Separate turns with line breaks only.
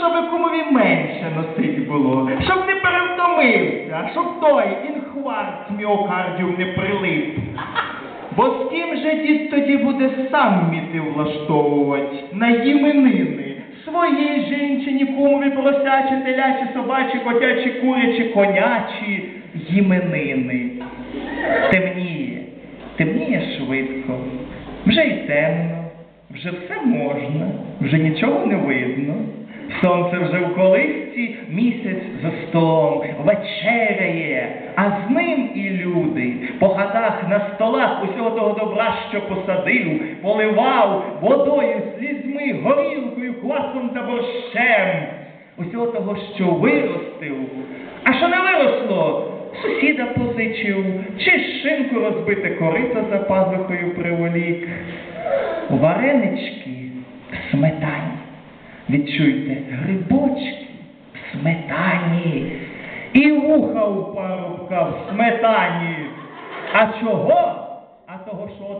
щоб кумові менше носить було, щоб не перевтомився, щоб той інхваркт міокардіум не прилип. Бо з ким же дід тоді буде сам міти влаштовувати на іменини? Своїй жінчині, кумові, поросячі, телячі, собачі, котячі, курячі, конячі іменини. Темніє, темніє швидко, вже й темно, вже все можна, вже нічого не видно. Сонце вже в колисці, місяць за столом вечеряє, а з ним і люди по хатах на столах усього того добра, що посадив, поливав водою, слізьми, горілкою, квасом та борщем. Усього того, що виростив, а що не виросло, сусіда позичив, чи шинку розбите корито за пазухою приволік. Варенички в сметані. Відчуйте, грибочки в сметані. І вуха у парубка в сметані. А чого? А того, що